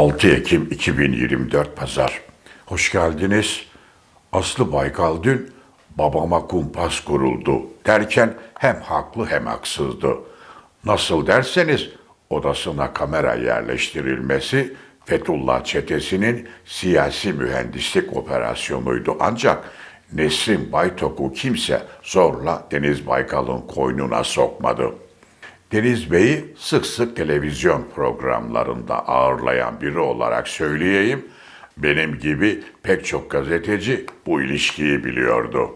6 Ekim 2024 Pazar. Hoş geldiniz. Aslı Baykal dün babama kumpas kuruldu derken hem haklı hem haksızdı. Nasıl derseniz odasına kamera yerleştirilmesi Fethullah çetesinin siyasi mühendislik operasyonuydu ancak Nesrin Baytok'u kimse zorla Deniz Baykal'ın koynuna sokmadı. Deniz Bey'i sık sık televizyon programlarında ağırlayan biri olarak söyleyeyim, benim gibi pek çok gazeteci bu ilişkiyi biliyordu.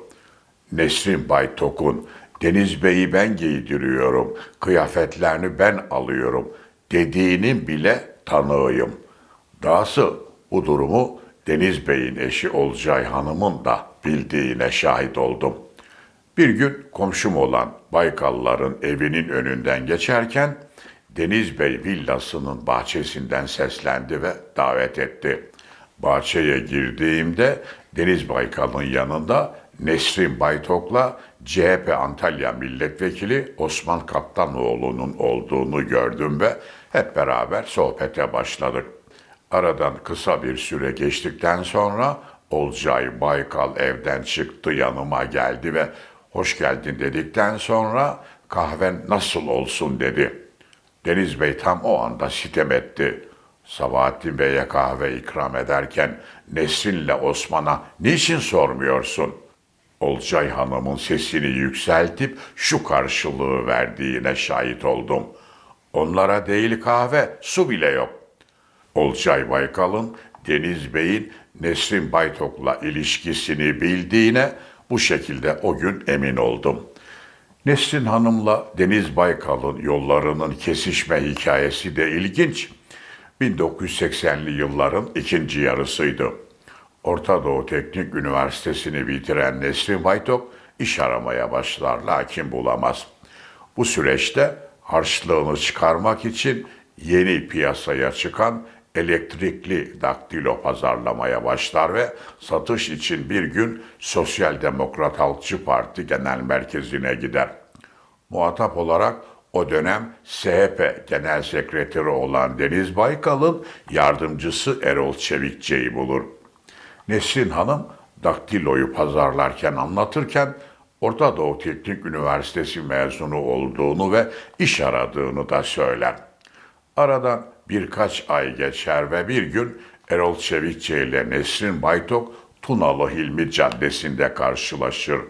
Nesrin Baytok'un Deniz Bey'i ben giydiriyorum, kıyafetlerini ben alıyorum dediğinin bile tanığıyım. Dahası bu durumu Deniz Bey'in eşi Olcay Hanım'ın da bildiğine şahit oldum. Bir gün komşum olan Baykalların evinin önünden geçerken Deniz Bey villasının bahçesinden seslendi ve davet etti. Bahçeye girdiğimde Deniz Baykal'ın yanında Nesrin Baytok'la CHP Antalya Milletvekili Osman Kaptanoğlu'nun olduğunu gördüm ve hep beraber sohbete başladık. Aradan kısa bir süre geçtikten sonra Olcay Baykal evden çıktı yanıma geldi ve hoş geldin dedikten sonra kahven nasıl olsun dedi. Deniz Bey tam o anda sitem etti. Sabahattin Bey'e kahve ikram ederken Nesrin'le Osman'a niçin sormuyorsun? Olcay Hanım'ın sesini yükseltip şu karşılığı verdiğine şahit oldum. Onlara değil kahve, su bile yok. Olcay Baykal'ın Deniz Bey'in Nesrin Baytok'la ilişkisini bildiğine bu şekilde o gün emin oldum. Nesrin Hanım'la Deniz Baykal'ın yollarının kesişme hikayesi de ilginç. 1980'li yılların ikinci yarısıydı. Orta Doğu Teknik Üniversitesi'ni bitiren Nesrin Baytok iş aramaya başlar lakin bulamaz. Bu süreçte harçlığını çıkarmak için yeni piyasaya çıkan elektrikli daktilo pazarlamaya başlar ve satış için bir gün Sosyal Demokrat Halkçı Parti Genel Merkezi'ne gider. Muhatap olarak o dönem SHP Genel Sekreteri olan Deniz Baykal'ın yardımcısı Erol Çevikçe'yi bulur. Nesrin Hanım daktiloyu pazarlarken anlatırken Orta Doğu Teknik Üniversitesi mezunu olduğunu ve iş aradığını da söyler. Aradan birkaç ay geçer ve bir gün Erol Çevikçe ile Nesrin Baytok Tunalı Hilmi Caddesi'nde karşılaşır.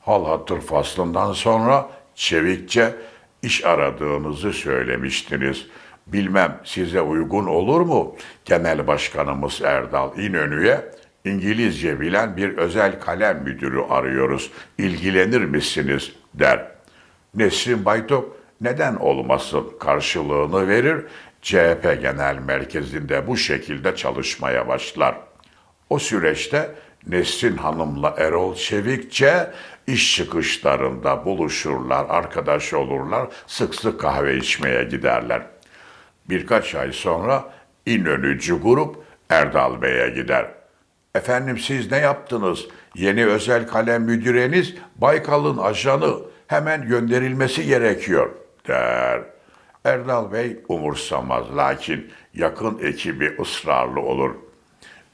Hal hatır faslından sonra Çevikçe iş aradığınızı söylemiştiniz. Bilmem size uygun olur mu? Genel Başkanımız Erdal İnönü'ye İngilizce bilen bir özel kalem müdürü arıyoruz. İlgilenir misiniz? der. Nesrin Baytok neden olmasın karşılığını verir. CHP Genel Merkezi'nde bu şekilde çalışmaya başlar. O süreçte Nesrin Hanım'la Erol Çevikçe iş çıkışlarında buluşurlar, arkadaş olurlar, sık sık kahve içmeye giderler. Birkaç ay sonra İnönücü grup Erdal Bey'e gider. Efendim siz ne yaptınız? Yeni özel kalem müdüreniz Baykal'ın ajanı hemen gönderilmesi gerekiyor der. Erdal Bey umursamaz lakin yakın ekibi ısrarlı olur.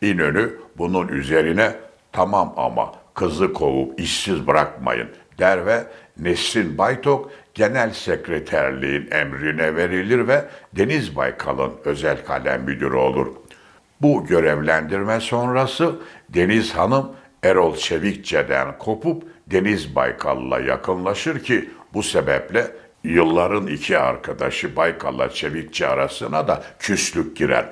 İnönü bunun üzerine tamam ama kızı kovup işsiz bırakmayın der ve Nesrin Baytok genel sekreterliğin emrine verilir ve Deniz Baykal'ın özel kalem müdürü olur. Bu görevlendirme sonrası Deniz Hanım Erol Çevikçe'den kopup Deniz Baykal'la yakınlaşır ki bu sebeple yılların iki arkadaşı Baykal'la Çevikçi arasına da küslük girer.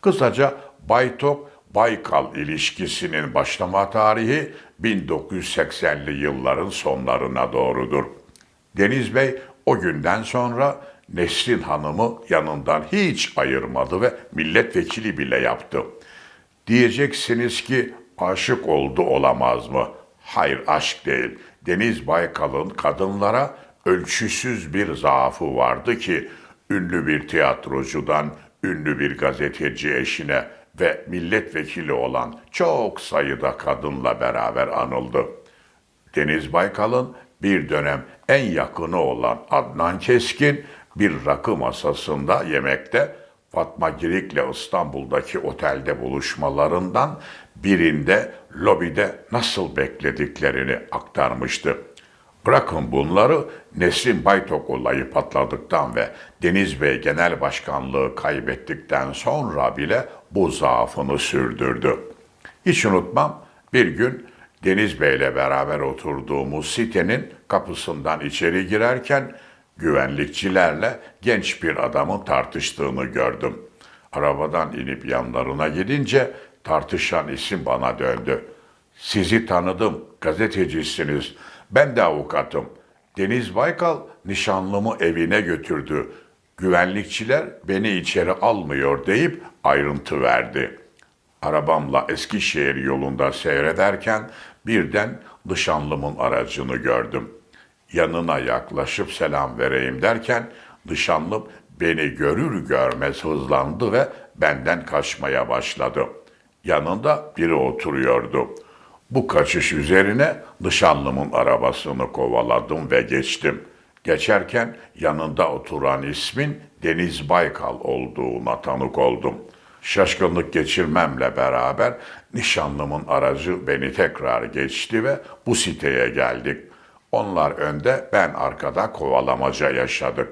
Kısaca Baytok Baykal ilişkisinin başlama tarihi 1980'li yılların sonlarına doğrudur. Deniz Bey o günden sonra Nesrin Hanım'ı yanından hiç ayırmadı ve milletvekili bile yaptı. Diyeceksiniz ki aşık oldu olamaz mı? Hayır aşk değil. Deniz Baykal'ın kadınlara ölçüsüz bir zaafı vardı ki ünlü bir tiyatrocudan ünlü bir gazeteci eşine ve milletvekili olan çok sayıda kadınla beraber anıldı. Deniz Baykal'ın bir dönem en yakını olan Adnan Keskin bir rakı masasında yemekte Fatma Girik'le İstanbul'daki otelde buluşmalarından birinde lobide nasıl beklediklerini aktarmıştı. Bırakın bunları Nesrin Baytok olayı patladıktan ve Deniz Bey Genel Başkanlığı kaybettikten sonra bile bu zaafını sürdürdü. Hiç unutmam bir gün Deniz Bey'le beraber oturduğumuz sitenin kapısından içeri girerken güvenlikçilerle genç bir adamın tartıştığını gördüm. Arabadan inip yanlarına gidince tartışan isim bana döndü. Sizi tanıdım, gazetecisiniz. Ben de avukatım. Deniz Baykal nişanlımı evine götürdü. Güvenlikçiler beni içeri almıyor deyip ayrıntı verdi. Arabamla Eskişehir yolunda seyrederken birden nişanlımın aracını gördüm. Yanına yaklaşıp selam vereyim derken nişanlım beni görür görmez hızlandı ve benden kaçmaya başladı. Yanında biri oturuyordu. Bu kaçış üzerine nişanlımın arabasını kovaladım ve geçtim. Geçerken yanında oturan ismin Deniz Baykal olduğuna tanık oldum. Şaşkınlık geçirmemle beraber nişanlımın aracı beni tekrar geçti ve bu siteye geldik. Onlar önde, ben arkada kovalamaca yaşadık.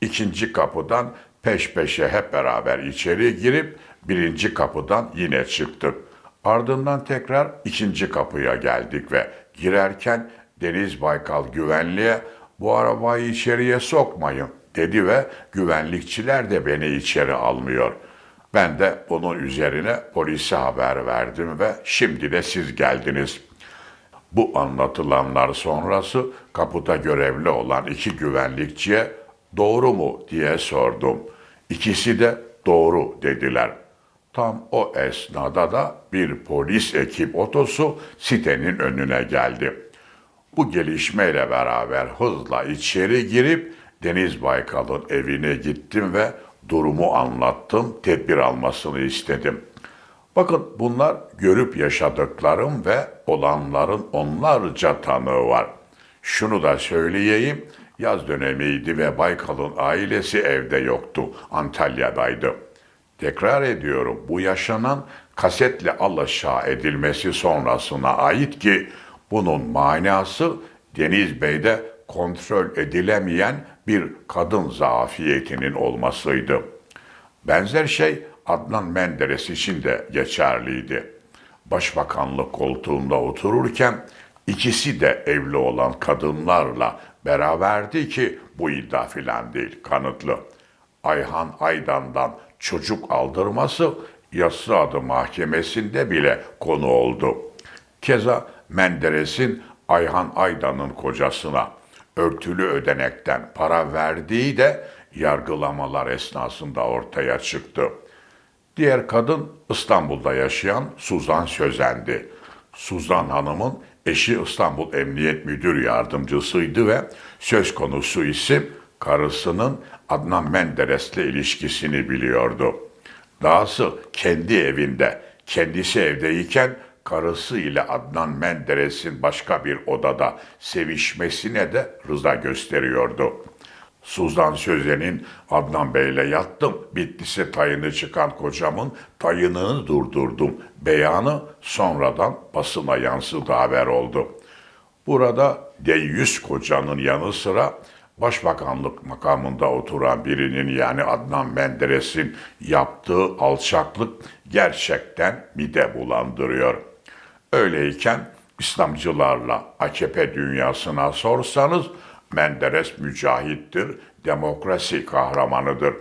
İkinci kapıdan peş peşe hep beraber içeri girip birinci kapıdan yine çıktık. Ardından tekrar ikinci kapıya geldik ve girerken Deniz Baykal güvenliğe bu arabayı içeriye sokmayın dedi ve güvenlikçiler de beni içeri almıyor. Ben de bunun üzerine polise haber verdim ve şimdi de siz geldiniz. Bu anlatılanlar sonrası kapıda görevli olan iki güvenlikçiye doğru mu diye sordum. İkisi de doğru dediler. Tam o esnada da bir polis ekip otosu sitenin önüne geldi. Bu gelişmeyle beraber hızla içeri girip Deniz Baykal'ın evine gittim ve durumu anlattım, tedbir almasını istedim. Bakın bunlar görüp yaşadıklarım ve olanların onlarca tanığı var. Şunu da söyleyeyim, yaz dönemiydi ve Baykal'ın ailesi evde yoktu, Antalya'daydı. Tekrar ediyorum, bu yaşanan kasetle alaşağı edilmesi sonrasına ait ki bunun manası Deniz Bey'de kontrol edilemeyen bir kadın zafiyetinin olmasıydı. Benzer şey Adnan Menderes için de geçerliydi. Başbakanlık koltuğunda otururken ikisi de evli olan kadınlarla beraberdi ki bu iddia filan değil, kanıtlı. Ayhan Aydan'dan çocuk aldırması yasa adı mahkemesinde bile konu oldu. Keza Menderes'in Ayhan Aydan'ın kocasına örtülü ödenekten para verdiği de yargılamalar esnasında ortaya çıktı. Diğer kadın İstanbul'da yaşayan Suzan Sözen'di. Suzan Hanım'ın eşi İstanbul Emniyet Müdür Yardımcısıydı ve söz konusu isim karısının Adnan Menderes'le ilişkisini biliyordu. Dahası kendi evinde, kendisi evdeyken karısı ile Adnan Menderes'in başka bir odada sevişmesine de rıza gösteriyordu. Suzan Sözen'in Adnan Bey'le yattım, Bitlis'e tayını çıkan kocamın tayınını durdurdum. Beyanı sonradan basına yansıdı haber oldu. Burada deyyüz kocanın yanı sıra başbakanlık makamında oturan birinin yani Adnan Menderes'in yaptığı alçaklık gerçekten mide bulandırıyor. Öyleyken İslamcılarla AKP dünyasına sorsanız Menderes mücahittir, demokrasi kahramanıdır.